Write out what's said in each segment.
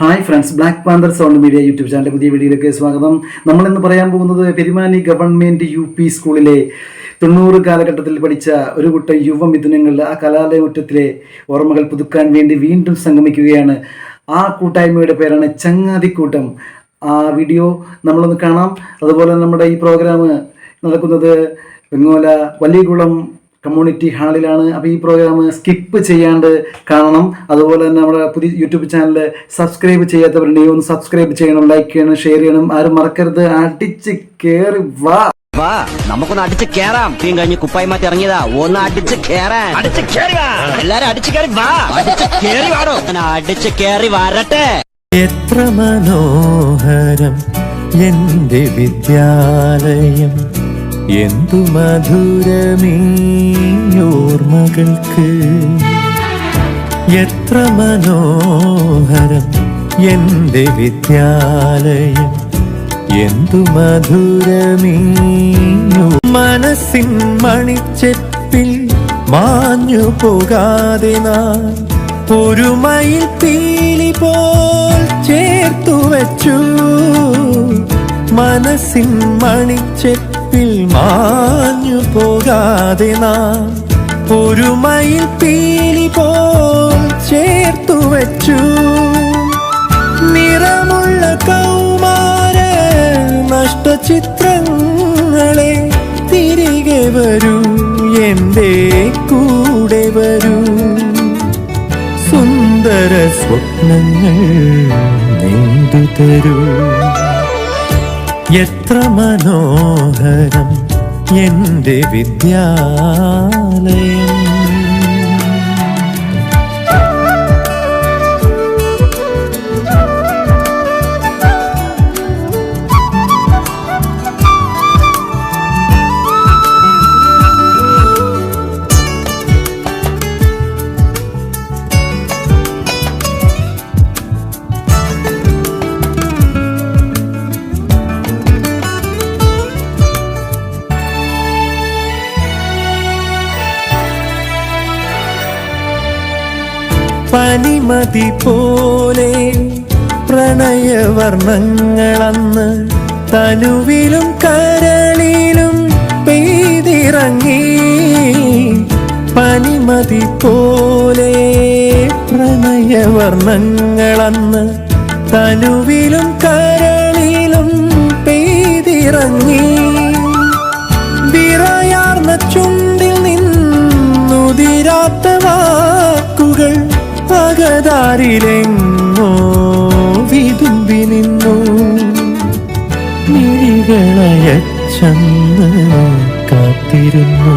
Hi friends black panther sound media YouTube ചാനലിലെ പുതിയ വീഡിയോയിലേക്ക് സ്വാഗതം. നമ്മൾ ഇന്ന് പറയാൻ പോകുന്നത് പെരുമാനി ഗവൺമെന്റ് യു പി സ്കൂളിലെ തൊണ്ണൂറ് കാലഘട്ടത്തിൽ പഠിച്ച ഒരു കൂട്ടം യുവ മിഥുനങ്ങൾ ആ കലാലയമുറ്റത്തിലെ ഓർമ്മകൾ പുതുക്കാൻ വേണ്ടി വീണ്ടും സംഗമിക്കുകയാണ്. ആ കൂട്ടായ്മയുടെ പേരാണ് ചങ്ങാതിക്കൂട്ടം. ആ വീഡിയോ നമ്മളൊന്ന് കാണാം. അതുപോലെ നമ്മുടെ ഈ പ്രോഗ്രാം നടക്കുന്നത് വെങ്ങോല വലിയകുളം കമ്മ്യൂണിറ്റി ഹാളിലാണ്. അപ്പോൾ ഈ പ്രോഗ്രാം സ്കിപ്പ് ചെയ്യാണ്ട് കാണണം. അതുപോലെ തന്നെ നമ്മുടെ പുതിയ യൂട്യൂബ് ചാനൽ സബ്സ്ക്രൈബ് ചെയ്യാത്തവരുണ്ടെങ്കിൽ ഒന്ന് സബ്സ്ക്രൈബ് ചെയ്യണം ലൈക്ക് ചെയ്യണം ഷെയർ ചെയ്യണം. ആരും മറക്കരുത്. അടിച്ച് കയറി വാ. വാ നമുക്കൊന്ന് അടിച്ച് കേറാം. തീം കഴിഞ്ഞ് കുപ്പായി മാറ്റി ഇറങ്ങിയതാ. ഒന്ന് അടിച്ച് കേറാൻ. അടിച്ച് കേറി വാ. എല്ലാരും അടിച്ച് കേറി വാ. അടിച്ച് കേറി വാടോ. അടിച്ച് കേറി വരട്ടെ. എത്ര മനോഹരം എന്റെ വിദ്യാലയം. എന്തു മധുരമീയോർമകൾക്ക് എത്ര മനോഹരം എന്റെ വിദ്യാലയം. എന്തു മധുരമീയു മനസ്സിൻ മണിച്ചെപ്പിൽ മാഞ്ഞു പോകാതെ നാൾ ഒരു മയിൽ പീലി പോൽ ചേർത്തു വച്ചു മനസ്സിൻ മണിച്ചെപ്പിൽ മാഞ്ഞു പോകാതെ നാം ഒരു മയിൽ പീലി പോൽ ചേർത്തു വച്ചു. നിറമുള്ള കൗമാര നഷ്ടചിത്രങ്ങളെ തിരികെ വരൂ എന്റെ കൂടെ വരൂ. സുന്ദര സ്വപ്നങ്ങൾ നെയ്തു തരൂ. എത്ര മനോഹരം എന്റെ വിദ്യാലയം. പനിമതി പോലെ പ്രണയവർണങ്ങളന്ന് തനുവിലും കരളിലും പെയ്തിറങ്ങി. പനിമതി പോലെ പ്രണയവർണങ്ങളന്ന് തനുവിലും കരളിലും പെയ്തിറങ്ങി. വിറയാർന്ന ചുണ്ടിൽ അകതാരിലെങ്ങോ വിതുമ്പി നിന്നു. മിഴികളയച്ചന്ന് കാത്തിരുന്നു.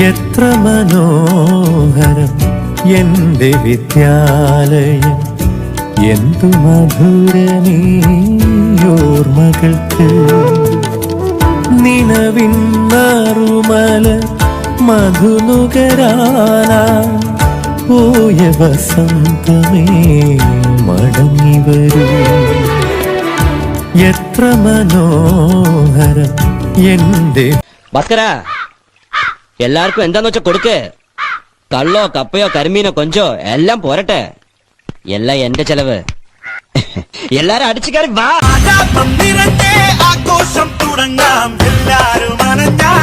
എത്ര മനോഹരം എന്റെ വിദ്യാലയം. എന്തു മധുരമീ ഓർമ്മകൾക്ക് നിലവിൻ നറുമല മധുനുകരാന പോയ വസന്തമേ മടങ്ങി വരൂ എത്ര മനോഹരം എൻ്റെ ഭാസ്കര എല്ലാവർക്കും എന്താന്ന് വെച്ചാ കൊടുക്ക് കള്ളോ കപ്പയോ കരിമീനോ കൊഞ്ചോ എല്ലാം പോരട്ടെ എല്ലാം എന്റെ ചെലവ് എല്ലാരും അടിച്ചു കയറി വാ ആകാശം നിറഞ്ഞേ ആഘോഷം തുടങ്ങാം എല്ലാരും അനഞ്ഞാൽ